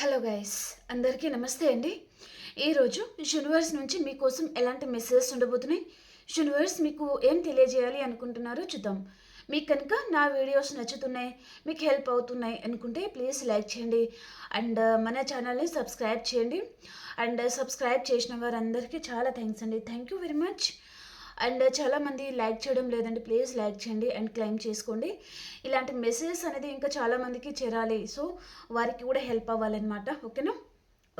Hello guys అందరికీ నమస్తే అండి. ఈరోజు యూనివర్స్ నుంచి మీకోసం ఎలాంటి మెసేజెస్ ఉండబోతున్నాయి? యూనివర్స్ మీకు ఏం తెలియజేయాలి అనుకుంటున్నారో చూద్దాం. మీకు కనుక నా వీడియోస్ నచ్చుతున్నాయి మీకు హెల్ప్ అవుతున్నాయి అనుకుంటే ప్లీజ్ లైక్ చేయండి. అండ్ uh, మన ఛానల్ని సబ్స్క్రైబ్ చేయండి. అండ్ సబ్స్క్రైబ్ uh, చేసిన వారందరికీ చాలా థ్యాంక్స్ అండి. Thank you very much and చాలామంది లైక్ చేయడం లేదండి ప్లీజ్ లైక్ చేయండి అండ్ క్లైమ్ చేసుకోండి. ఇలాంటి మెసేజెస్ అనేది ఇంకా చాలామందికి చేరాలి. సో వారికి కూడా హెల్ప్ అవ్వాలన్నమాట. ఓకేనా?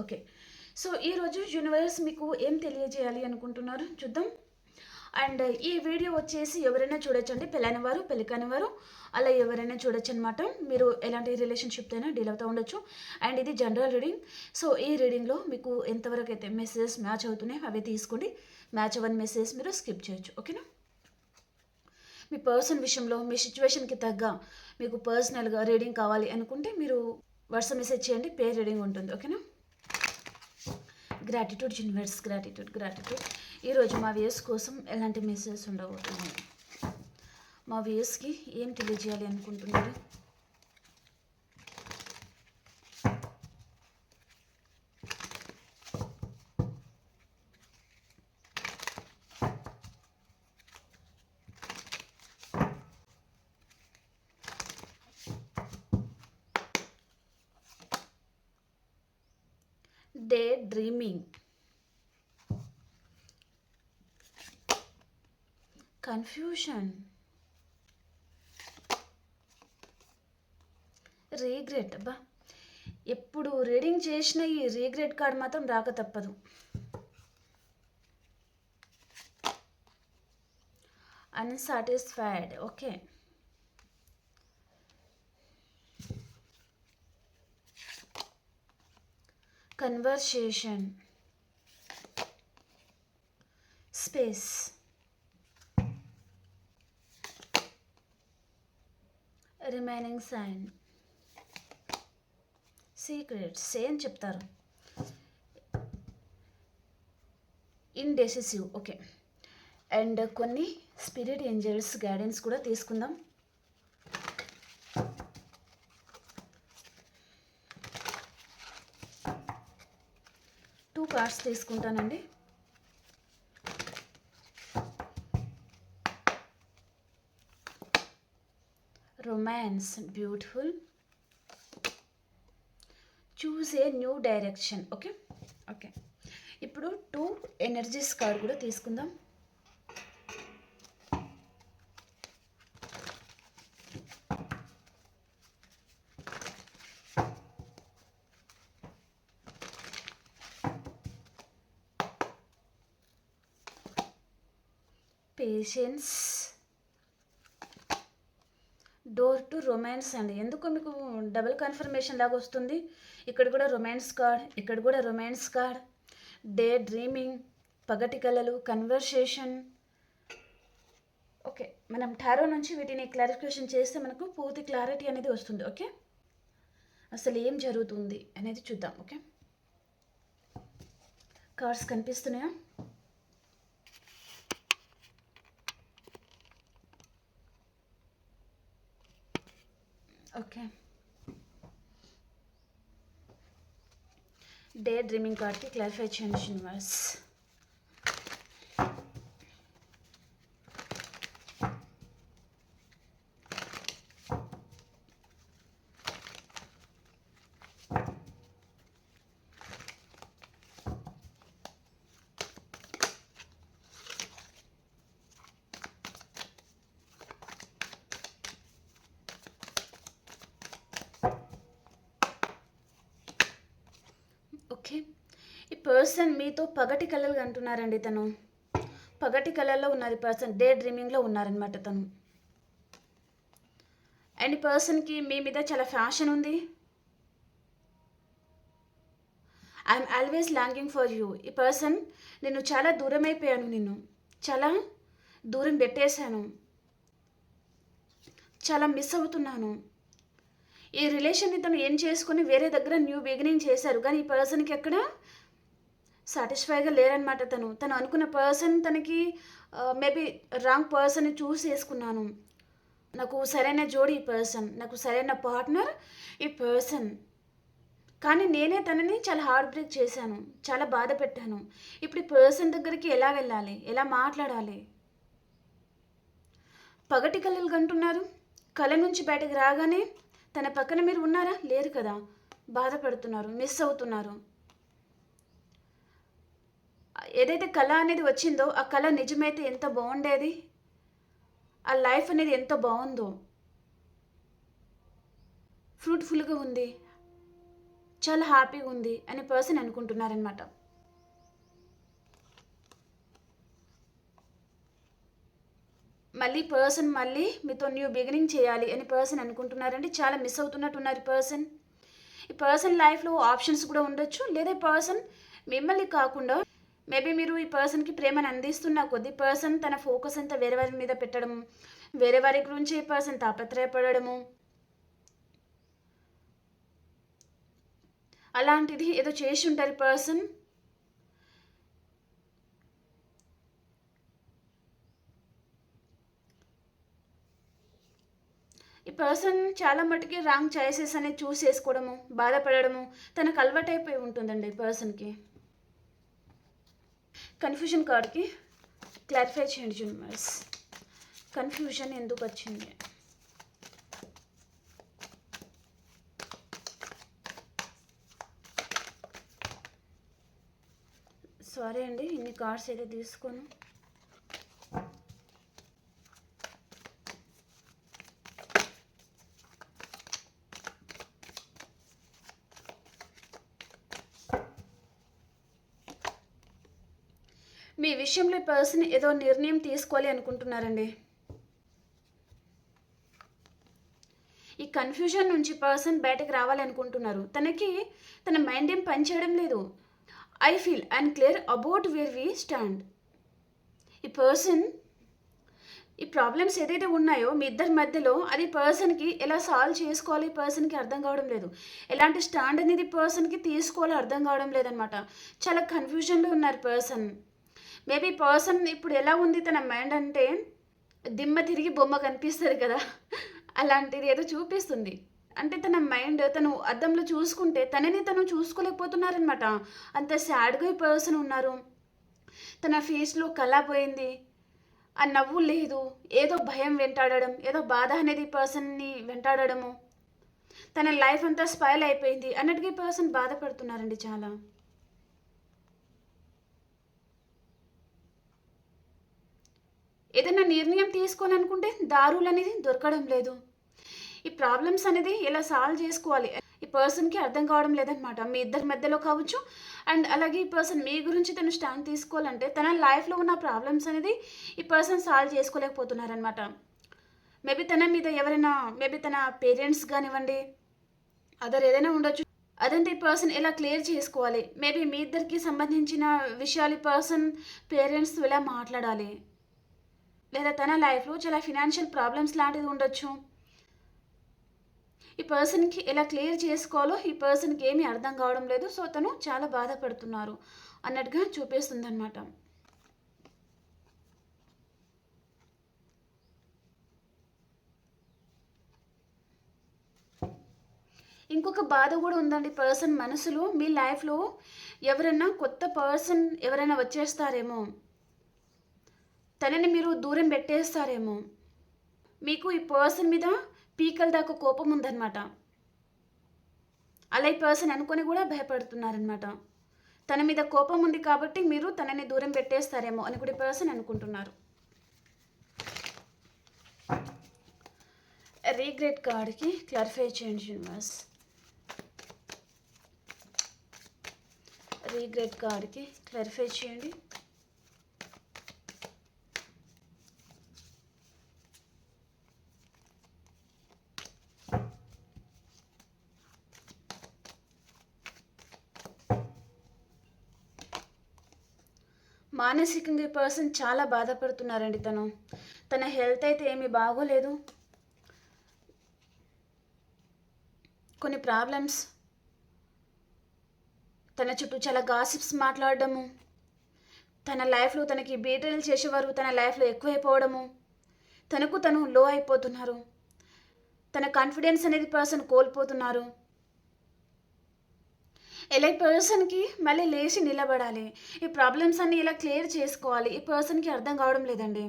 ఓకే. సో ఈరోజు యూనివర్స్ మీకు ఏం తెలియజేయాలి అనుకుంటున్నారు? చూద్దాం. అండ్ ఈ వీడియో వచ్చేసి ఎవరైనా చూడొచ్చండి పెళ్ళైన వారు పెళ్ళి కాని వారు అలా ఎవరైనా చూడొచ్చు అనమాట మీరు ఎలాంటి రిలేషన్షిప్ అయినా డీల్ అవుతూ ఉండొచ్చు. అండ్ ఇది జనరల్ రీడింగ్ సో ఈ రీడింగ్లో మీకు ఎంతవరకు అయితే మెసేజెస్ మ్యాచ్ అవుతున్నాయి అవి తీసుకోండి. మ్యాచ్ వన్ మెసేజ్ మీరు స్కిప్ చేయొచ్చు ఓకేనా మీ పర్సన్ విషయంలో మీ సిచ్యువేషన్కి తగ్గ మీకు పర్సనల్గా రీడింగ్ కావాలి అనుకుంటే మీరు వాట్సాప్ మెసేజ్ చేయండి పేర్ రీడింగ్ ఉంటుంది ఓకేనా గ్రాటిట్యూడ్ యూనివర్స్ గ్రాటిట్యూడ్ గ్రాటిట్యూడ్ ఈరోజు మా వ్యూస్ కోసం ఎలాంటి మెసేజ్ ఉండబోతున్నాయి? మా వ్యూస్కి ఏం తెలియజేయాలి అనుకుంటున్నారు డే డ్రీమింగ్ కన్ఫ్యూషన్ రీగ్రెట్ అబ్బా. ఎప్పుడు రీడింగ్ చేసిన ఈ రీగ్రెట్ కార్డ్ మాత్రం రాక తప్పదు. Unsatisfied okay. Conversation space remaining sign secrets ఏం చెప్తారు. ఇండెసిసివ్ ఓకే అండ్ కొన్ని స్పిరిట్ ఏంజల్స్ గైడెన్స్ కూడా తీసుకుందాం. టూ కార్డ్స్ తీసుకుంటానండి. Romance beautiful choose a new direction okay okay ఇప్పుడు టూ ఎనర్జీస్ కార్డ్ కూడా తీసుకుందాం. పేషెన్స్ డోర్ టు రొమాన్స్ అండి. ఎందుకు మీకు డబుల్ కన్ఫర్మేషన్ లాగా వస్తుంది. ఇక్కడ కూడా రొమాన్స్ కార్డ్ ఇక్కడ కూడా రొమాన్స్ కార్డ్ డే డ్రీమింగ్ పగటి కళలు కన్వర్సేషన్. ఓకే మనం టారో నుంచి వీటిని క్లారిఫికేషన్ చేస్తే మనకు పూర్తి క్లారిటీ అనేది వస్తుంది. ఓకే? అసలు ఏం జరుగుతుంది అనేది చూద్దాం. ఓకే? కార్డ్స్ కనిపిస్తున్నాయా? ఓకే. డే డ్రీమింగ్ కార్డ్కి క్లారిఫై చేయండి యూనివర్స్ ఓకే ఈ పర్సన్ మీతో పగటి కళలు అంటున్నారండి తను. పగటి కళల్లో ఉన్నది పర్సన్ డే డ్రీమింగ్లో ఉన్నారనమాట తను. అండ్ ఈ పర్సన్కి మీ మీద చాలా ఫ్యాషన్ ఉంది. I'm always longing for you. ఈ పర్సన్ నేను చాలా దూరం అయిపోయాను నిన్ను. చాలా దూరం పెట్టేశాను. చాలా మిస్ అవుతున్నాను. ఈ రిలేషన్ని తను ఏం చేసుకుని వేరే దగ్గర న్యూ బిగినింగ్ చేశారు. కానీ ఈ పర్సన్కి ఎక్కడ సాటిస్ఫైగా లేరనమాట తను. తను అనుకున్న పర్సన్ తనకి మేబీ రాంగ్ పర్సన్ చూస్ చేసుకున్నాను. నాకు సరైన జోడి ఈ పర్సన్ నాకు సరైన పార్ట్నర్ ఈ పర్సన్ కానీ నేనే తనని చాలా హార్డ్ బ్రేక్ చేశాను చాలా బాధ పెట్టాను. ఇప్పుడు ఈ పర్సన్ దగ్గరికి ఎలా వెళ్ళాలి? ఎలా మాట్లాడాలి? పగటి కళలు కంటున్నారు. కళ నుంచి బయటకు రాగానే తన పక్కన మీరు ఉన్నారా? లేరు కదా. బాధపడుతున్నారు మిస్ అవుతున్నారు. ఏదైతే కళ అనేది వచ్చిందో ఆ కళ నిజమైతే ఎంత బాగుండేది? ఆ లైఫ్ అనేది ఎంత బాగుందో? ఫ్రూట్ఫుల్గా ఉంది. చాలా హ్యాపీగా ఉంది అనే పర్సన్ అనుకుంటున్నారనమాట మళ్ళీ పర్సన్ మళ్ళీ మీతో న్యూ బిగినింగ్ చేయాలి అని పర్సన్ అనుకుంటున్నారండి. చాలా మిస్ అవుతున్నట్టున్నారు ఈ పర్సన్. ఈ పర్సన్ లైఫ్లో ఆప్షన్స్ కూడా ఉండొచ్చు. లేదా పర్సన్ మిమ్మల్ని కాకుండా మేబీ మీరు ఈ పర్సన్కి ప్రేమను అందిస్తున్న కొద్ది పర్సన్ తన ఫోకస్ అంతా వేరే వారి మీద పెట్టడము వేరే వారి గురించి ఈ పర్సన్ తాపత్రయపడము అలాంటిది ఏదో చేసి ఉంటారు పర్సన్ ఈ పర్సన్ చాలా మటుకి రాంగ్ చాయిసెస్ అనేది చూస్ చేసుకోవడము బాధపడము తనకు అలవాటైపోయి ఉంటుందండి ఈ పర్సన్కి కన్ఫ్యూజన్ కార్డ్కి క్లారిఫై చేయండి జూనివర్స్ కన్ఫ్యూజన్ ఎందుకు వచ్చింది? సారీ అండి ఇన్ని కార్డ్స్ అయితే తీసుకోను మీ విషయంలో ఈ పర్సన్ ఏదో నిర్ణయం తీసుకోవాలి అనుకుంటున్నారండి. ఈ కన్ఫ్యూజన్ నుంచి పర్సన్ బయటకు రావాలనుకుంటున్నారు తనకి తన మైండ్ ఏం పనిచేయడం లేదు. I feel and clear about where we stand. ఈ పర్సన్ ఈ ప్రాబ్లమ్స్ ఏదైతే ఉన్నాయో మీ ఇద్దరి మధ్యలో అది పర్సన్కి ఎలా సాల్వ్ చేసుకోవాలి? పర్సన్కి అర్థం కావడం లేదు. ఎలాంటి స్టాండ్ అనేది పర్సన్కి తీసుకోవాలో అర్థం కావడం లేదనమాట చాలా కన్ఫ్యూజన్లో ఉన్నారు పర్సన్. మేబీ పర్సన్ ఇప్పుడు ఎలా ఉంది తన మైండ్ అంటే దిమ్మ తిరిగి బొమ్మ కనిపిస్తుంది కదా. అలాంటిది ఏదో చూపిస్తుంది. అంటే తన మైండ్ తను అద్దంలో చూసుకుంటే తనని తను చూసుకోలేకపోతున్నారనమాట అంత సాడ్గా ఈ పర్సన్ ఉన్నారు. తన ఫేస్లో కళ పోయింది. ఆ నవ్వు లేదు. ఏదో భయం వెంటాడడం ఏదో బాధ అనేది పర్సన్ని వెంటాడడము. తన లైఫ్ అంతా స్పైల్ అయిపోయింది అన్నట్టుగా ఈ పర్సన్ బాధపడుతున్నారండి చాలా. ఏదైనా నిర్ణయం తీసుకోవాలనుకుంటే దారులు అనేది దొరకడం లేదు. ఈ ప్రాబ్లమ్స్ అనేది ఎలా సాల్వ్ చేసుకోవాలి? ఈ పర్సన్కి అర్థం కావడం లేదనమాట మీ ఇద్దరి మధ్యలో కావచ్చు. అండ్ అలాగే ఈ పర్సన్ మీ గురించి తను స్టాండ్ తీసుకోవాలంటే తన లైఫ్లో ఉన్న ప్రాబ్లమ్స్ అనేది ఈ పర్సన్ సాల్వ్ చేసుకోలేకపోతున్నారనమాట మేబీ తన మీద ఎవరైనా మేబీ తన పేరెంట్స్ కానివ్వండి అదర్ ఏదైనా ఉండొచ్చు. అదంతా ఈ పర్సన్ ఎలా క్లియర్ చేసుకోవాలి? మేబీ మీ ఇద్దరికి సంబంధించిన విషయాలు ఈ పర్సన్ పేరెంట్స్ ఎలా మాట్లాడాలి? లేదా తన లైఫ్లో చాలా ఫినాన్షియల్ ప్రాబ్లమ్స్ లాంటిది ఉండొచ్చు. ఈ పర్సన్కి ఎలా క్లియర్ చేసుకోవాలో ఈ పర్సన్కి ఏమీ అర్థం కావడం లేదు. సో తను చాలా బాధపడుతున్నారు అన్నట్టుగా చూపిస్తుంది అనమాట ఇంకొక బాధ కూడా ఉందండి. పర్సన్ మనసులో మీ లైఫ్లో ఎవరైనా కొత్త పర్సన్ ఎవరైనా వచ్చేస్తారేమో. తనని మీరు దూరం పెట్టేస్తారేమో. మీకు ఈ పర్సన్ మీద పీకల దాకా కోపం ఉందన్నమాట. అలా ఈ పర్సన్ అనుకొని కూడా భయపడుతున్నారనమాట తన మీద కోపం ఉంది కాబట్టి మీరు తనని దూరం పెట్టేస్తారేమో అని కూడా పర్సన్ అనుకుంటున్నారు. రీగ్రెట్ కార్డ్కి క్లారిఫై చేయండి యూనివర్స్. రీగ్రెట్ కార్డ్కి క్లారిఫై చేయండి. మానసికంగా ఈ పర్సన్ చాలా బాధపడుతున్నారండి తను. తన హెల్త్ అయితే ఏమీ బాగోలేదు. కొన్ని ప్రాబ్లమ్స్. తన చుట్టూ చాలా గాసిప్స్ మాట్లాడడము. తన లైఫ్లో తనకి బీటలు చేసేవారు తన లైఫ్లో ఎక్కువైపోవడము. తనకు తను లో అయిపోతున్నారు. తన కాన్ఫిడెన్స్ అనేది పర్సన్ కోల్పోతున్నారు. ఇలా ఈ పర్సన్కి మళ్ళీ లేచి నిలబడాలి? ఈ ప్రాబ్లమ్స్ అన్నీ ఇలా క్లియర్ చేసుకోవాలి. ఈ పర్సన్కి అర్థం కావడం లేదండి.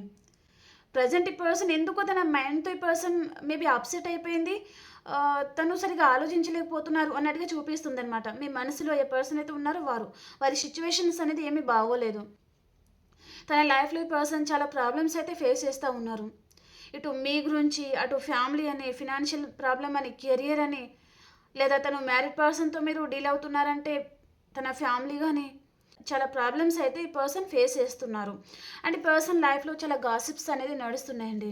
ప్రజెంట్ ఈ పర్సన్ ఎందుకో తన మైండ్తో ఈ పర్సన్ మేబీ అప్సెట్ అయిపోయింది. తను సరిగా ఆలోచించలేకపోతున్నారు అన్నట్టుగా చూపిస్తుంది అనమాట మీ మనసులో ఏ పర్సన్ అయితే ఉన్నారో వారు. వారి సిచ్యువేషన్స్ అనేది ఏమీ బాగోలేదు. తన లైఫ్లో ఈ పర్సన్ చాలా ప్రాబ్లమ్స్ అయితే ఫేస్ చేస్తూ ఉన్నారు. ఇటు మీ గురించి అటు ఫ్యామిలీ అని ఫినాన్షియల్ ప్రాబ్లం అని కెరియర్ అని లేదా తను మ్యారీడ్ పర్సన్తో మీరు డీల్ అవుతున్నారంటే తన ఫ్యామిలీ కానీ చాలా ప్రాబ్లమ్స్ అయితే ఈ పర్సన్ ఫేస్ చేస్తున్నారు. అండ్ ఈ పర్సన్ లైఫ్లో చాలా గాసిప్స్ అనేది నడుస్తున్నాయండి.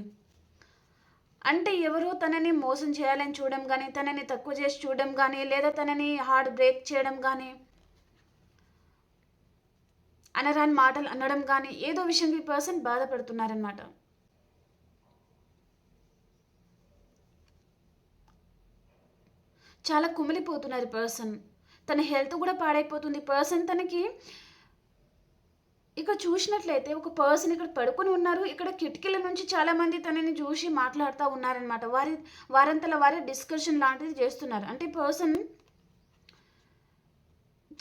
అంటే ఎవరో తనని మోసం చేయాలని చూడడం కానీ తనని తక్కువ చేసి చూడడం కానీ లేదా తనని హార్ట్ బ్రేక్ చేయడం కానీ అనరాని మాటలు అనడం కానీ ఏదో విషయం ఈ పర్సన్ బాధపడుతున్నారనమాట చాలా కుమిలిపోతున్నారు ఈ పర్సన్ తన హెల్త్ కూడా పాడైపోతుంది. పర్సన్ తనకి ఇక చూసినట్లయితే ఒక పర్సన్ ఇక్కడ పడుకొని ఉన్నారు. ఇక్కడ కిటికీల నుంచి చాలామంది తనని చూసి మాట్లాడుతూ ఉన్నారనమాట వారి వారంతల వారి డిస్కషన్ లాంటిది చేస్తున్నారు. అంటే పర్సన్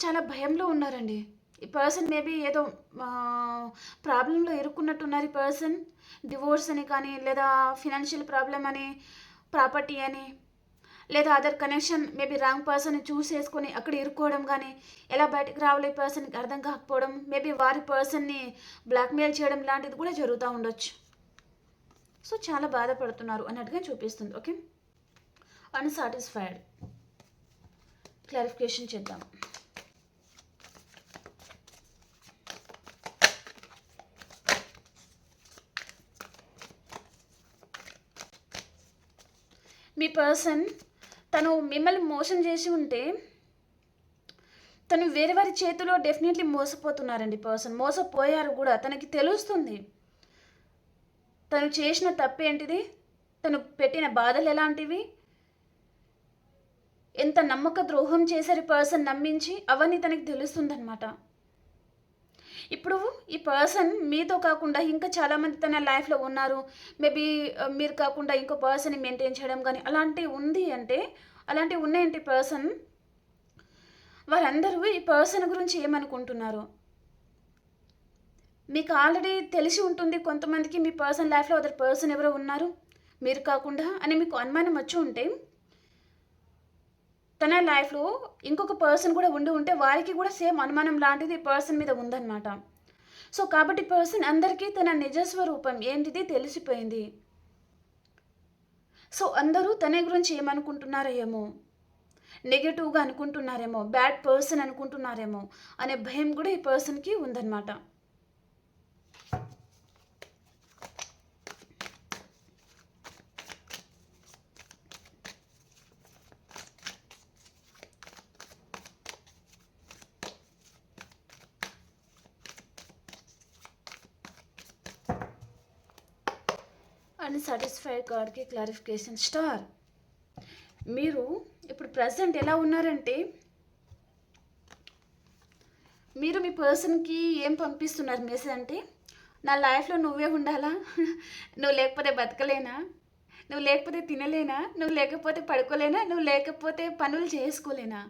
చాలా భయంలో ఉన్నారండి. ఈ పర్సన్ మేబీ ఏదో ప్రాబ్లంలో ఇరుక్కున్నట్టున్నారు ఈ పర్సన్ డివోర్స్ అని కానీ లేదా ఫినాన్షియల్ ప్రాబ్లం అని ప్రాపర్టీ అని లేదా other connection maybe wrong person చూసేసుకొని అక్కడ ఇరుక్కోవడం కానీ ఎలా బయటకు రావాలి పర్సన్కి అర్థం కాకపోవడం మేబీ వారి పర్సన్ని బ్లాక్మెయిల్ చేయడం లాంటిది కూడా జరుగుతూ ఉండొచ్చు. సో చాలా బాధపడుతున్నారు అన్నట్టుగా చూపిస్తుంది ఓకే అన్సాటిస్ఫైడ్ క్లారిఫికేషన్ చేద్దాం. మీ పర్సన్ తను మిమ్మల్ని మోసం చేసి ఉంటే తను వేరే వారి చేతిలో డెఫినెట్లీ మోసపోతున్నారండి పర్సన్ మోసపోయారు కూడా. తనకి తెలుస్తుంది. తను చేసిన తప్పేంటిది తను పెట్టిన బాధలు ఎలాంటివి? ఎంత నమ్మక ద్రోహం చేశారు పర్సన్ నమ్మించి అవన్నీ తనకి తెలుస్తుందన్నమాట. ఇప్పుడు ఈ పర్సన్ మీతో కాకుండా ఇంకా చాలామంది తన లైఫ్లో ఉన్నారు. మేబీ uh, మీరు కాకుండా ఇంకో పర్సన్ని మెయింటైన్ చేయడం కానీ అలాంటివి ఉంది అంటే అలాంటివి ఉన్నాయంటే పర్సన్ వారందరూ ఈ పర్సన్ గురించి ఏమనుకుంటున్నారు? మీకు ఆల్రెడీ తెలిసి ఉంటుంది కొంతమందికి మీ పర్సన్ లైఫ్లో అదర్ పర్సన్ ఎవరో ఉన్నారు. మీరు కాకుండా అని మీకు అనుమానం వచ్చి ఉంటే తన లైఫ్లో ఇంకొక పర్సన్ కూడా ఉండి ఉంటే వారికి కూడా సేమ్ అనుమానం లాంటిది ఈ పర్సన్ మీద ఉందన్నమాట. సో కాబట్టి పర్సన్ అందరికీ తన నిజస్వరూపం ఏంటిది తెలిసిపోయింది. సో అందరూ తన గురించి ఏమనుకుంటున్నారో ఏమో నెగటివ్గా అనుకుంటున్నారేమో బ్యాడ్ పర్సన్ అనుకుంటున్నారేమో అనే భయం కూడా ఈ పర్సన్కి ఉందన్నమాట. సాటిస్ఫై గాడ్కి క్లారిఫికేషన్ స్టార్ మీరు ఇప్పుడు ప్రజెంట్ ఎలా ఉన్నారంటే మీరు మీ పర్సన్కి ఏం పంపిస్తున్నారు మెసేజ్ అంటే నా లైఫ్లో నువ్వే ఉండాలా? నువ్వు లేకపోతే బతకలేనా? నువ్వు లేకపోతే తినలేనా? నువ్వు లేకపోతే పడుకోలేనా? నువ్వు లేకపోతే పనులు చేసుకోలేనా?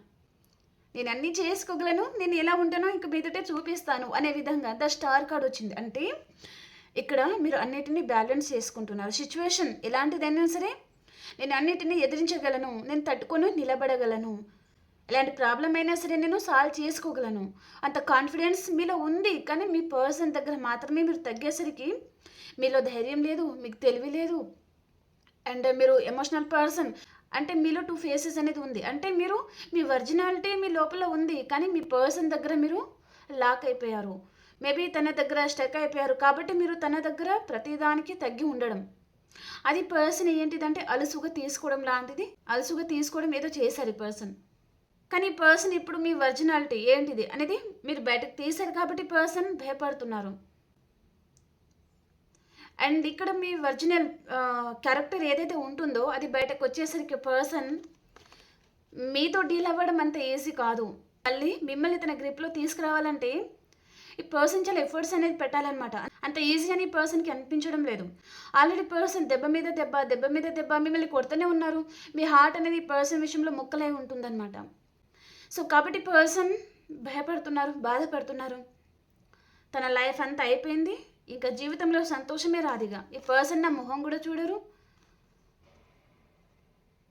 నేను అన్నీ చేసుకోగలను నేను ఎలా ఉంటానో ఇంక మీదటే చూపిస్తాను అనే విధంగా ద స్టార్ కార్డ్ వచ్చింది. అంటే ఇక్కడ మీరు అన్నిటినీ బ్యాలెన్స్ చేసుకుంటున్నారు. సిచ్యువేషన్ ఎలాంటిదైనా సరే నేను అన్నిటినీ ఎదిరించగలను నేను తట్టుకొని నిలబడగలను. ఎలాంటి ప్రాబ్లం అయినా సరే నేను సాల్వ్ చేసుకోగలను. అంత కాన్ఫిడెన్స్ మీలో ఉంది కానీ మీ పర్సన్ దగ్గర మాత్రమే మీరు తగ్గేసరికి మీలో ధైర్యం లేదు మీకు తెలివి లేదు. అండ్ మీరు ఎమోషనల్ పర్సన్ అంటే మీలో టూ ఫేసెస్ అనేది ఉంది. అంటే మీరు మీ ఒరిజినాలిటీ మీ లోపల ఉంది కానీ మీ పర్సన్ దగ్గర మీరు లాక్ అయిపోయారు. మేబీ తన దగ్గర స్టక్ అయిపోయారు కాబట్టి మీరు తన దగ్గర ప్రతిదానికి తగ్గి ఉండడం. అది పర్సన్ ఏంటిదంటే అలుసుగా తీసుకోవడం లాంటిది. అలుసుగా తీసుకోవడం ఏదో చేశారు ఈ పర్సన్. కానీ ఈ పర్సన్ ఇప్పుడు మీ ఒరిజినాలిటీ ఏంటిది అనేది మీరు బయటకు తీశారు కాబట్టి పర్సన్ భయపడుతున్నారు. అండ్ ఇక్కడ మీ ఒరిజినల్ క్యారెక్టర్ ఏదైతే ఉంటుందో అది బయటకు వచ్చేసరికి పర్సన్ మీతో డీల్ అవ్వడం అంత ఈజీ కాదు. మళ్ళీ మిమ్మల్ని తన గ్రిప్లో తీసుకురావాలంటే ఈ పర్సన్ చాలా ఎఫర్ట్స్ అనేది పెట్టాలన్నమాట. అంత ఈజీ అని ఈ పర్సన్కి అనిపించడం లేదు. ఆల్రెడీ పర్సన్ దెబ్బ మీద దెబ్బ దెబ్బ మీద దెబ్బ మిమ్మల్ని కొడుతూనే ఉన్నారు. మీ హార్ట్ అనేది ఈ పర్సన్ విషయంలో ముక్కలై ఉంటుందన్నమాట. సో కాబట్టి పర్సన్ భయపడుతున్నారు బాధపడుతున్నారు. తన లైఫ్ అంతా అయిపోయింది. ఇంకా జీవితంలో సంతోషమే రాదిగా. ఈ పర్సన్ నా మొహం కూడా చూడరు.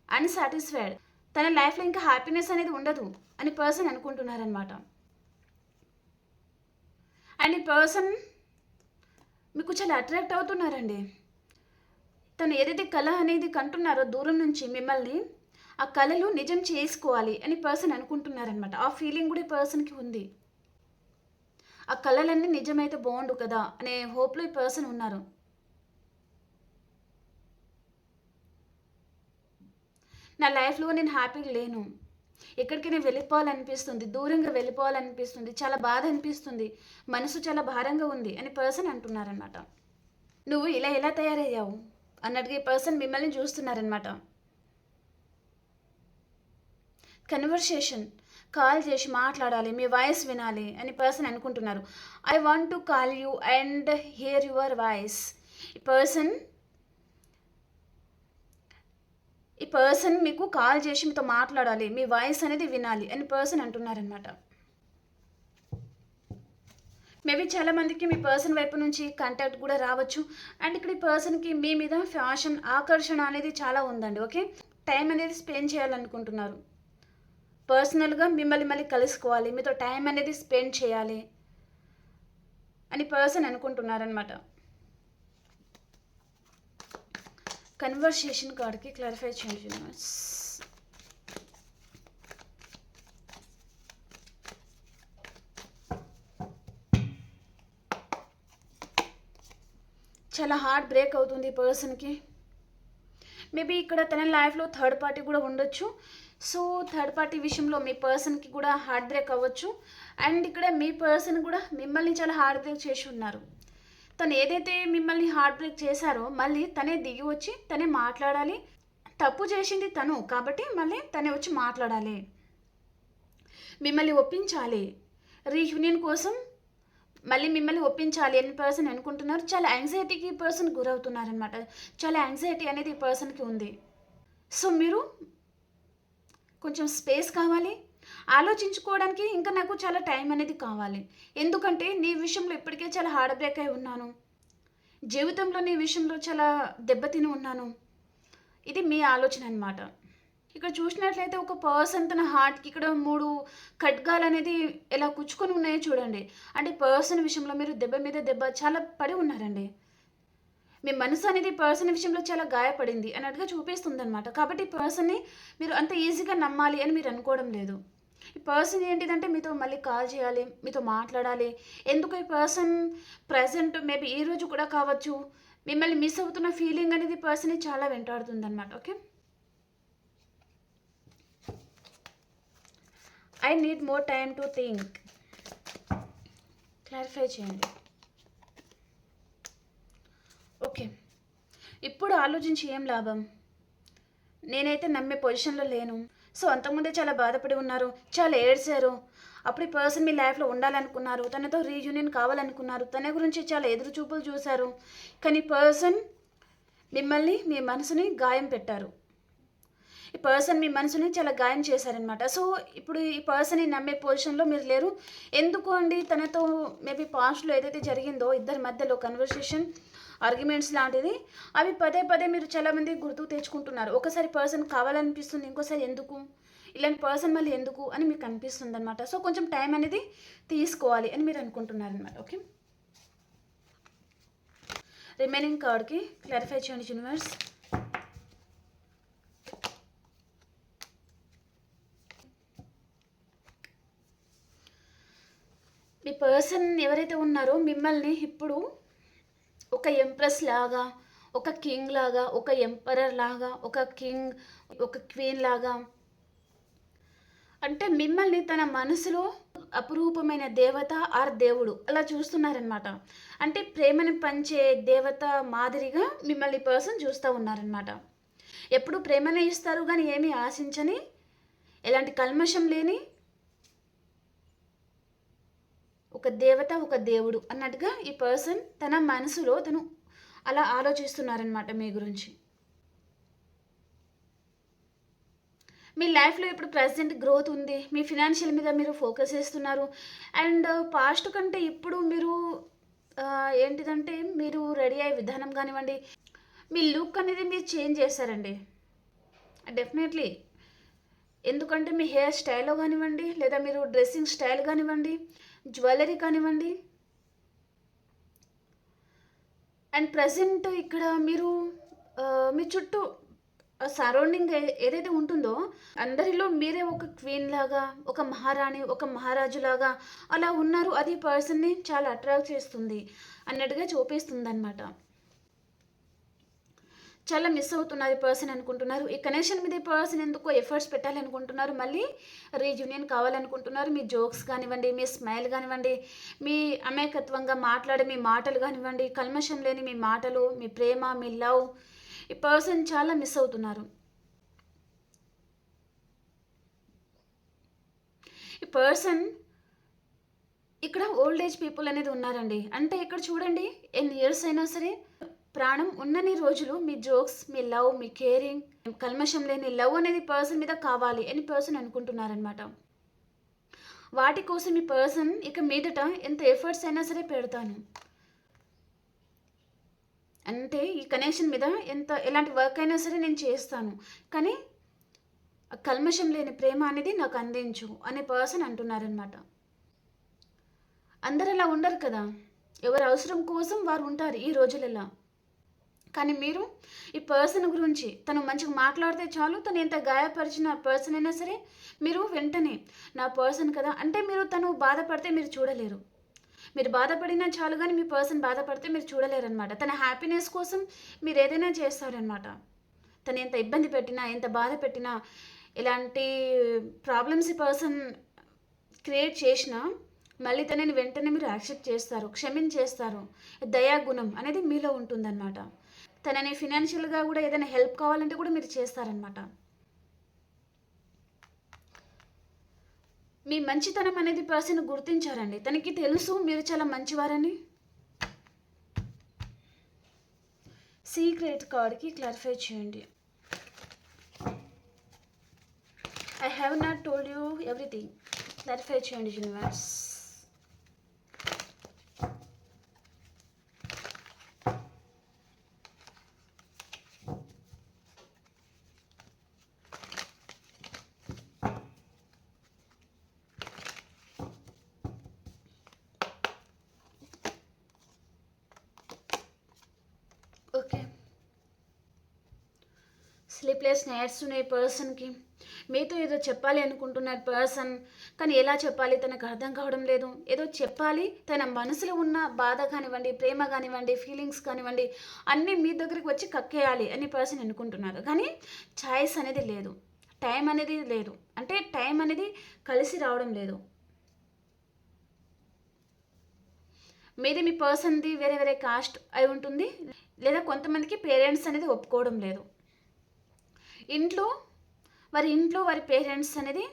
అన్సాటిస్ఫైడ్ తన లైఫ్లో ఇంకా హ్యాపీనెస్ అనేది ఉండదు అని పర్సన్ అనుకుంటున్నారనమాట అండ్ ఈ పర్సన్ మీకు చాలా అట్రాక్ట్ అవుతున్నారండి. తను ఏదైతే కళ అనేది కంటున్నారో దూరం నుంచి మిమ్మల్ని ఆ కళలు నిజం చేసుకోవాలి అని పర్సన్ అనుకుంటున్నారనమాట ఆ ఫీలింగ్ కూడా ఈ పర్సన్కి ఉంది. ఆ కళలన్నీ నిజమైతే బాగుండు కదా అనే హోప్లో ఈ పర్సన్ ఉన్నారు. నా లైఫ్లో నేను హ్యాపీగా లేను. ఎక్కడికైనా వెళ్ళిపోవాలనిపిస్తుంది దూరంగా వెళ్ళిపోవాలనిపిస్తుంది చాలా బాధ అనిపిస్తుంది మనసు చాలా భారంగా ఉంది అని పర్సన్ అంటున్నారనమాట నువ్వు ఇలా ఎలా తయారయ్యావు? అన్నట్టుగా ఈ పర్సన్ మిమ్మల్ని చూస్తున్నారనమాట కన్వర్సేషన్ కాల్ చేసి మాట్లాడాలి మీ వాయిస్ వినాలి అని పర్సన్ అనుకుంటున్నారు. I want to call you and hear your voice person ఈ పర్సన్ మీకు కాల్ చేసి మీతో మాట్లాడాలి మీ వాయిస్ అనేది వినాలి అని పర్సన్ అంటున్నారనమాట మేబీ చాలామందికి మీ పర్సన్ వైపు నుంచి కాంటాక్ట్ కూడా రావచ్చు. అండ్ ఇక్కడ ఈ పర్సన్కి మీ మీద ఫ్యాషన్ ఆకర్షణ అనేది చాలా ఉందండి ఓకే టైం అనేది స్పెండ్ చేయాలనుకుంటున్నారు. పర్సనల్గా మిమ్మల్ని మళ్ళీ కలుసుకోవాలి మీతో టైం అనేది స్పెండ్ చేయాలి అని పర్సన్ అనుకుంటున్నారనమాట కన్వర్సేషన్ కార్డ్కి క్లారిఫై చేయండి. యూనివర్స్ చాలా హార్ట్ బ్రేక్ అవుతుంది ఈ పర్సన్కి. మేబీ ఇక్కడ తన లైఫ్లో థర్డ్ పార్టీ కూడా ఉండొచ్చు. సో థర్డ్ పార్టీ విషయంలో మీ పర్సన్కి కూడా హార్ట్ బ్రేక్ అవ్వచ్చు. అండ్ ఇక్కడ మీ పర్సన్ కూడా మిమ్మల్ని చాలా హార్ట్ బ్రేక్ చేసి ఉన్నారు. తను ఏదైతే మిమ్మల్ని హార్ట్ బ్రేక్ చేశారో మళ్ళీ తనే దిగి వచ్చి తనే మాట్లాడాలి. తప్పు చేసింది తను కాబట్టి మళ్ళీ తనే వచ్చి మాట్లాడాలి. మిమ్మల్ని ఒప్పించాలి. రీయూనియన్ కోసం మళ్ళీ మిమ్మల్ని ఒప్పించాలి అని పర్సన్ అనుకుంటున్నారు. చాలా యాంగ్జైటీకి ఈ పర్సన్ గురవుతున్నారనమాట చాలా యాంగ్జైటీ అనేది ఈ పర్సన్కి ఉంది. సో మీరు కొంచెం స్పేస్ కావాలి. ఆలోచించుకోవడానికి ఇంకా నాకు చాలా టైం అనేది కావాలి. ఎందుకంటే నీ విషయంలో ఇప్పటికే చాలా హార్డ్ బ్రేక్ అయి ఉన్నాను. జీవితంలో నీ విషయంలో చాలా దెబ్బతిని ఉన్నాను. ఇది మీ ఆలోచన అనమాట ఇక్కడ చూసినట్లయితే ఒక పర్సన్ తన హార్ట్కి ఇక్కడ మూడు ఖడ్గాలు అనేది ఎలా కుచ్చుకొని ఉన్నాయో చూడండి. అంటే పర్సన్ విషయంలో మీరు దెబ్బ మీద దెబ్బ చాలా పడి ఉన్నారండి. మీ మనసు అనేది పర్సన్ విషయంలో చాలా గాయపడింది అన్నట్టుగా చూపిస్తుంది అనమాట కాబట్టి పర్సన్ని మీరు అంత ఈజీగా నమ్మాలి అని మీరు అనుకోవడం లేదు. ఈ పర్సన్ ఏంటిదంటే మీతో మళ్ళీ కాల్ చేయాలి మీతో మాట్లాడాలి. ఎందుకు ఈ పర్సన్ ప్రజెంట్ మేబీ ఈ రోజు కూడా కావచ్చు. మిమ్మల్ని మిస్ అవుతున్న ఫీలింగ్ అనేది పర్సన్ చాలా వెంటాడుతుంది అనమాట okay I need more time to think clarify చేయండి. ఓకే ఇప్పుడు ఆలోచించి ఏం లాభం? నేనైతే నమ్మే పొజిషన్లో లేను. సో అంతకుముందే చాలా బాధపడి ఉన్నారు. చాలా ఏడ్చారు. అప్పుడు ఈ పర్సన్ మీ లైఫ్లో ఉండాలనుకున్నారు. తనతో రీయూనియన్ కావాలనుకున్నారు. తన గురించి చాలా ఎదురు చూపులు చూశారు. కానీ పర్సన్ మిమ్మల్ని మీ మనసుని గాయం పెట్టారు. ఈ పర్సన్ మీ మనసుని చాలా గాయం చేశారనమాట సో ఇప్పుడు ఈ పర్సన్ని నమ్మే పొజిషన్లో మీరు లేరు. ఎందుకు అండి తనతో మేబీ పాస్ట్లో ఏదైతే జరిగిందో ఇద్దరి మధ్యలో కన్వర్సేషన్ ఆర్గ్యుమెంట్స్ లాంటిది. అవి పదే పదే మీరు చాలామంది గుర్తుకు తెచ్చుకుంటున్నారు. ఒకసారి పర్సన్ కావాలనిపిస్తుంది ఇంకోసారి ఎందుకు? ఇలాంటి పర్సన్ మళ్ళీ ఎందుకు అని మీకు అనిపిస్తుంది అనమాట సో కొంచెం టైం అనేది తీసుకోవాలి అని మీరు అనుకుంటున్నారు అనమాట ఓకే? రిమైనింగ్ కార్డ్కి క్లారిఫై చేయండి యూనివర్స్. మీ పర్సన్ ఎవరైతే ఉన్నారో మిమ్మల్ని ఇప్పుడు ఒక ఎంప్రెస్ లాగా ఒక కింగ్ లాగా ఒక ఎంపరర్ లాగా ఒక కింగ్ ఒక క్వీన్ లాగా. అంటే మిమ్మల్ని తన మనసులో అపురూపమైన దేవత ఆర్ దేవుడు అలా చూస్తున్నారనమాట అంటే ప్రేమని పంచే దేవత మాదిరిగా మిమ్మల్ని పర్సన్ చూస్తూ ఉన్నారనమాట ఎప్పుడు ప్రేమనే ఇస్తారు కానీ ఏమీ ఆశించని ఎలాంటి కల్మషం లేని ఒక దేవత ఒక దేవుడు అన్నట్టుగా ఈ పర్సన్ తన మనసులో తను అలా ఆలోచిస్తున్నారనమాట మీ గురించి. మీ లైఫ్లో ఇప్పుడు ప్రజెంట్ గ్రోత్ ఉంది. మీ ఫినాన్షియల్ మీద మీరు ఫోకస్ చేస్తున్నారు. అండ్ పాస్ట్ కంటే ఇప్పుడు మీరు ఏంటిదంటే మీరు రెడీ అయ్యే విధానం కానివ్వండి మీ లుక్ అనేది మీరు చేంజ్ చేశారండి. డెఫినెట్లీ ఎందుకంటే మీ హెయిర్ స్టైల్లో కానివ్వండి లేదా మీరు డ్రెస్సింగ్ స్టైల్ కానివ్వండి జ్యువెలరీ కానివ్వండి. అండ్ ప్రజెంట్ ఇక్కడ మీరు మీ చుట్టూ సరౌండింగ్ ఏదైతే ఉంటుందో అందరిలో మీరే ఒక క్వీన్ లాగా ఒక మహారాణి ఒక మహారాజు లాగా అలా ఉన్నారు. అది పర్సన్ని చాలా అట్రాక్ట్ చేస్తుంది అన్నట్టుగా చూపిస్తుంది అనమాట చాలా మిస్ అవుతున్నారు ఈ పర్సన్ అనుకుంటున్నారు. ఈ కనెక్షన్ మీద ఈ పర్సన్ ఎందుకో ఎఫర్ట్స్ పెట్టాలనుకుంటున్నారు. మళ్ళీ రీయూనియన్ కావాలనుకుంటున్నారు. మీ జోక్స్ కానివ్వండి మీ స్మైల్ కానివ్వండి మీ అమాయకత్వంగా మాట్లాడే మీ మాటలు కానివ్వండి కల్మషం లేని మీ మాటలు మీ ప్రేమ మీ లవ్ ఈ పర్సన్ చాలా మిస్ అవుతున్నారు. ఈ పర్సన్ ఇక్కడ ఓల్డ్ ఏజ్ పీపుల్ అనేది ఉన్నారండి. అంటే ఇక్కడ చూడండి ఎన్ని ఇయర్స్ అయినా సరే ప్రాణం ఉన్నన్ని రోజులు మీ జోక్స్ మీ లవ్ మీ కేరింగ్ కల్మషం లేని లవ్ అనేది పర్సన్ మీద కావాలి అని పర్సన్ అనుకుంటున్నారనమాట వాటి కోసం ఈ పర్సన్ ఇక మీదట ఎంత ఎఫర్ట్స్ అయినా సరే పెడతాను. అంటే ఈ కనెక్షన్ మీద ఎంత ఎలాంటి వర్క్ అయినా సరే నేను చేస్తాను. కానీ ఆ కల్మషం లేని ప్రేమ అనేది నాకు అందించు అనే పర్సన్ అంటున్నారనమాట అందరు అలా ఉండరు కదా. ఎవరి అవసరం కోసం వారు ఉంటారు ఈ రోజులలో. కానీ మీరు ఈ పర్సన్ గురించి తను మంచిగా మాట్లాడితే చాలు తను ఎంత గాయపరిచిన పర్సన్ అయినా సరే మీరు వెంటనే నా పర్సన్ కదా అంటే మీరు తను బాధపడితే మీరు చూడలేరు. మీరు బాధపడినా చాలు కానీ మీ పర్సన్ బాధపడితే మీరు చూడలేరనమాట తన హ్యాపీనెస్ కోసం మీరు ఏదైనా చేస్తారనమాట తను ఎంత ఇబ్బంది పెట్టినా ఎంత బాధ పెట్టినా ఇలాంటి ప్రాబ్లమ్స్ ఈ పర్సన్ క్రియేట్ చేసినా మళ్ళీ తనని వెంటనే మీరు యాక్సెప్ట్ చేస్తారు క్షమించేస్తారు. దయాగుణం అనేది మీలో ఉంటుందన్నమాట. తనని ఫినాన్షియల్గా కూడా ఏదైనా హెల్ప్ కావాలంటే కూడా మీరు చేస్తారనమాట మీ మంచితనం అనేది పర్సన్ గుర్తించారండి. తనకి తెలుసు మీరు చాలా మంచివారని. సీక్రెట్ కార్డ్కి క్లారిఫై చేయండి. I have not told you everything clarify చేయండి యూనివర్స్ ఓకే ప్లేస్ నైట్స్ పర్సన్కి మీతో ఏదో చెప్పాలి అనుకుంటున్నారు పర్సన్ కానీ ఎలా చెప్పాలి? తనకు అర్థం కావడం లేదు. ఏదో చెప్పాలి తన మనసులో ఉన్న బాధ కానివ్వండి ప్రేమ కానివ్వండి ఫీలింగ్స్ కానివ్వండి అన్నీ మీ దగ్గరికి వచ్చి కక్కేయాలి అని పర్సన్ అనుకుంటున్నారు. కానీ ఛాయిస్ అనేది లేదు. టైం అనేది లేదు. అంటే టైం అనేది కలిసి రావడం లేదు. మీది మీ పర్సన్ది వేరే వేరే కాస్ట్ అయి ఉంటుంది. లేదా కొంతమందికి పేరెంట్స్ అనేది ఒప్పుకోవడం లేదు. ఇంట్లో వారి ఇంట్లో వారి పేరెంట్స్ అనేది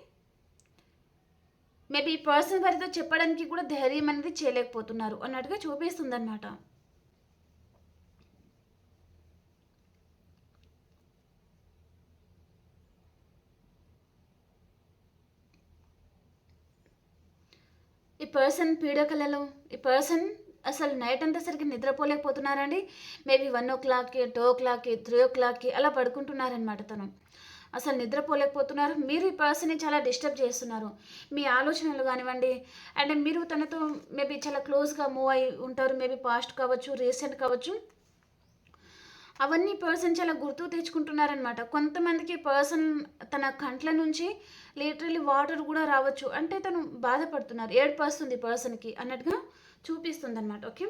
మేబీ ఈ పర్సన్ వారితో చెప్పడానికి కూడా ధైర్యం అనేది చేయలేకపోతున్నారు అన్నట్టుగా చూపిస్తుందన్నమాట. ఈ పర్సన్ పీడకలలో ఈ పర్సన్ అసలు నైట్ అంతా సరిగ్గా నిద్రపోలేకపోతున్నారండి. మేబీ వన్ ఓ క్లాక్కి టూ ఓ క్లాక్కి త్రీ ఓ క్లాక్కి అలా పడుకుంటున్నారనమాట తను. అసలు నిద్రపోలేకపోతున్నారు. మీరు ఈ పర్సన్ని చాలా డిస్టర్బ్ చేస్తున్నారు. మీ ఆలోచనలు కానివ్వండి అండ్ మీరు తనతో మేబీ చాలా క్లోజ్గా మూవ్ అయి ఉంటారు. మేబీ పాస్ట్ కావచ్చు రీసెంట్ కావచ్చు. అవన్నీ పర్సన్ చాలా గుర్తు తెచ్చుకుంటున్నారనమాట కొంతమందికి పర్సన్ తన కంట్ల నుంచి లిటరలీ వాటర్ కూడా రావచ్చు. అంటే తను బాధపడుతున్నారు. ఏడుపు పర్సన్కి అన్నట్టుగా. చూపిస్తుంది అనమాట ఓకే?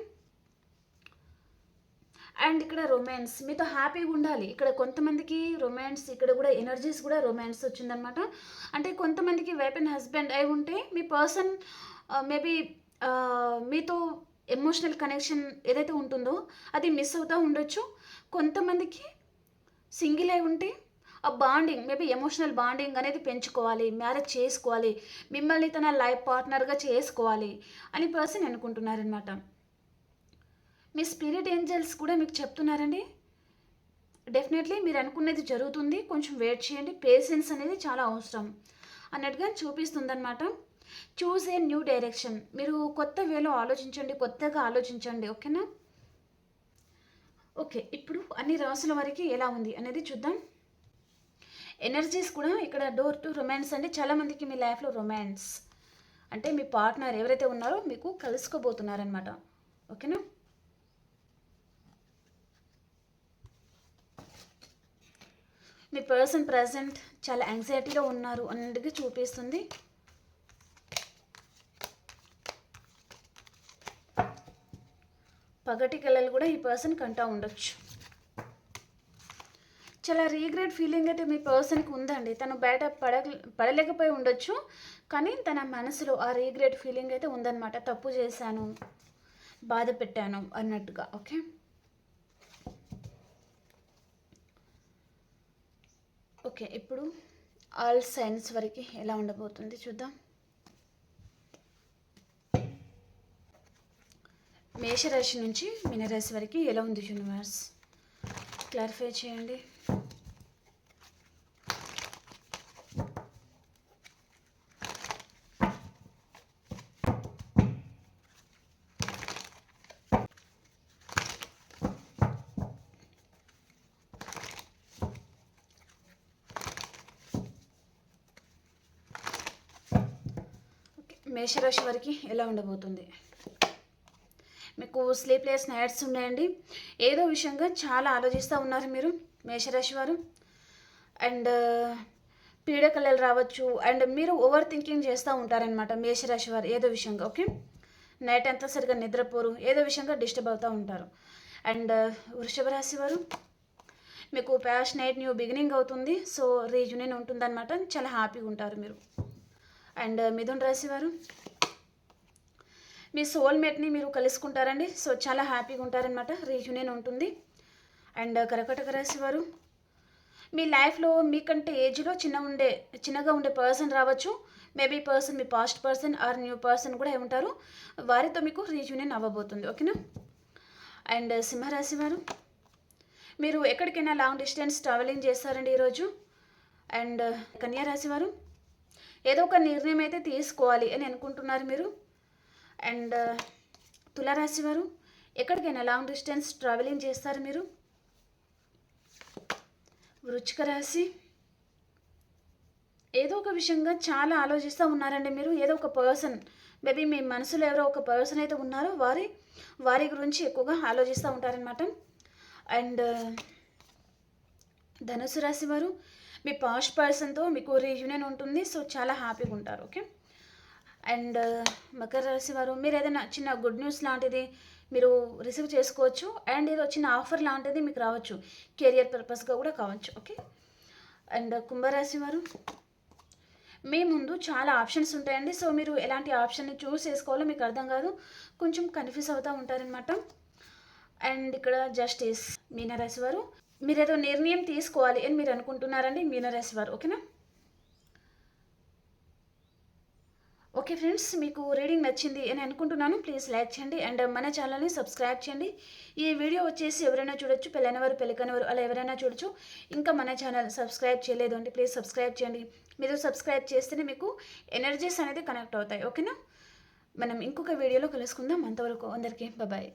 అండ్ ఇక్కడ రొమాన్స్ మీతో హ్యాపీగా ఉండాలి. ఇక్కడ కొంతమందికి రొమాన్స్ ఇక్కడ కూడా ఎనర్జీస్ కూడా రొమాన్స్ వచ్చిందనమాట అంటే కొంతమందికి వైఫ్ అండ్ హస్బెండ్ అయి ఉంటే మీ పర్సన్ మేబీ uh, uh, మీతో ఎమోషనల్ కనెక్షన్ ఏదైతే ఉంటుందో అది మిస్ అవుతూ ఉండొచ్చు. కొంతమందికి సింగిల్ అయి ఉంటే ఆ బాండింగ్ మేబీ ఎమోషనల్ బాండింగ్ అనేది పెంచుకోవాలి మ్యారేజ్ చేసుకోవాలి మిమ్మల్ని తన లైఫ్ పార్ట్నర్గా చేసుకోవాలి అని పర్సన్ అనుకుంటున్నారనమాట మీ స్పిరిట్ ఏంజల్స్ కూడా మీకు చెప్తున్నారండి. డెఫినెట్లీ మీరు అనుకునేది జరుగుతుంది. కొంచెం వెయిట్ చేయండి. పేషెన్స్ అనేది చాలా అవసరం. అన్నట్టుగా చూపిస్తుంది అనమాట చూస్ ఏ న్యూ డైరెక్షన్ మీరు కొత్త వేలో ఆలోచించండి కొత్తగా ఆలోచించండి ఓకేనా ఓకే ఇప్పుడు అన్ని రాసుల వరకు ఎలా ఉంది అనేది చూద్దాం. ఎనర్జీస్ కూడా ఇక్కడ డోర్ టు రొమాన్స్ అంటే చాలామందికి మీ లైఫ్లో రొమాన్స్ అంటే మీ పార్ట్నర్ ఎవరైతే ఉన్నారో మీకు కలుసుకోబోతున్నారనమాట ఓకేనా మీ పర్సన్ ప్రజెంట్ చాలా యాంగ్జైటీలో ఉన్నారు అన్నట్టుగా చూపిస్తుంది. పగటి కళలు కూడా ఈ పర్సన్ కంటా ఉండొచ్చు. చాలా రీగ్రెట్ ఫీలింగ్ అయితే మీ పర్సన్కి ఉందండి. తను బయట పడ పడలేకపోయి ఉండొచ్చు. కానీ తన మనసులో ఆ రీగ్రెట్ ఫీలింగ్ అయితే ఉందన్నమాట. తప్పు చేశాను బాధ పెట్టాను అన్నట్టుగా. ఓకే? ఓకే ఇప్పుడు ఆల్ సైన్స్ వరకు ఎలా ఉండబోతుంది చూద్దాం. మేషరాశి నుంచి మీనరాశి వరకు ఎలా ఉంది యూనివర్స్? క్లారిఫై చేయండి. ఓకే మేషరాశి వారికి ఎలా ఉండబోతుంది? మీకు స్లీప్లెస్ నైట్స్ ఉన్నాయండి. ఏదో విషయంగా చాలా ఆలోచిస్తూ ఉన్నారు మీరు మేషరాశి వారు. అండ్ పీడకలలు రావచ్చు. అండ్ మీరు ఓవర్ థింకింగ్ చేస్తూ ఉంటారనమాట మేషరాశి వారు ఏదో విషయంగా ఓకే? నైట్ అంతా సరిగా నిద్రపోరు ఏదో విషయంగా డిస్టర్బ్ అవుతూ ఉంటారు. అండ్ వృషభ రాశి వారు మీకు ప్యాషనేట్ న్యూ బిగినింగ్ అవుతుంది. సో రీజునియన్ ఉంటుందన్నమాట. చాలా హ్యాపీగా ఉంటారు మీరు. అండ్ మిథున్ రాశి వారు మీ సోల్మేట్ని మీరు కలుసుకుంటారండి. సో చాలా హ్యాపీగా ఉంటారనమాట రీయూనియన్ ఉంటుంది. అండ్ కర్కటక రాశి వారు మీ లైఫ్లో మీకంటే ఏజ్లో చిన్న ఉండే చిన్నగా ఉండే పర్సన్ రావచ్చు. Maybe person me past person or new person కూడా అయి ఉంటారు. వారితో మీకు రీయూనియన్ అవ్వబోతుంది. ఓకేనా? అండ్ సింహరాశి వారు మీరు ఎక్కడికైనా లాంగ్ డిస్టెన్స్ ట్రావెలింగ్ చేస్తారండి ఈరోజు. అండ్ కన్యారాశి వారు ఏదో ఒక నిర్ణయం అయితే తీసుకోవాలి అని అనుకుంటున్నారు మీరు. అండ్ తులారాశి వారు ఎక్కడికైనా లాంగ్ డిస్టెన్స్ ట్రావెలింగ్ చేస్తారు మీరు? వృచ్చిక రాశి. ఏదో ఒక విషయంగా చాలా ఆలోచిస్తూ ఉన్నారండి మీరు. ఏదో ఒక పర్సన్ మేబీ మీ మనసులో ఎవరో ఒక పర్సన్ అయితే ఉన్నారో వారి వారి గురించి ఎక్కువగా ఆలోచిస్తూ ఉంటారనమాట అండ్ ధనుసు రాశి వారు మీ పాస్ట్ పర్సన్తో మీకు రీయూనియన్ ఉంటుంది సో చాలా హ్యాపీగా ఉంటారు ఓకే అండ్ మకర రాశి వారు మీరు ఏదైనా చిన్న గుడ్ న్యూస్ లాంటిది మీరు రిసీవ్ చేసుకోవచ్చు. అండ్ ఏదో చిన్న ఆఫర్ లాంటిది మీకు రావచ్చు. కెరియర్ పర్పస్గా కూడా కావచ్చు. ఓకే అండ్ కుంభరాశి వారు మీ ముందు చాలా ఆప్షన్స్ ఉంటాయండి. సో మీరు ఎలాంటి ఆప్షన్ని చూస్ చేసుకోవాలో మీకు అర్థం కాదు. కొంచెం కన్ఫ్యూజ్ అవుతూ ఉంటారనమాట అండ్ ఇక్కడ జస్టిస్ మీనరాశి వారు మీరు ఏదో నిర్ణయం తీసుకోవాలి అని మీరు అనుకుంటున్నారండి మీనరాశి వారు. ఓకేనా ఓకే ఫ్రెండ్స్ మీకు రీడింగ్ నచ్చింది అని అనుకుంటున్నాను. ప్లీజ్ లైక్ చేయండి అండ్ మన ఛానల్ని సబ్స్క్రైబ్ చేయండి. ఈ వీడియో వచ్చేసి ఎవరైనా చూడొచ్చు పెళ్ళైనవారు పెళ్ళికనవారు అలా ఎవరైనా చూడొచ్చు. ఇంకా మన ఛానల్ సబ్స్క్రైబ్ చేయలేదు అంటే ప్లీజ్ సబ్స్క్రైబ్ చేయండి. మీరు సబ్స్క్రైబ్ చేస్తేనే మీకు ఎనర్జీస్ అనేది కనెక్ట్ అవుతాయి. ఓకేనా? మనం ఇంకొక వీడియోలో కలుసుకుందాం. అంతవరకు అందరికీ బాయ్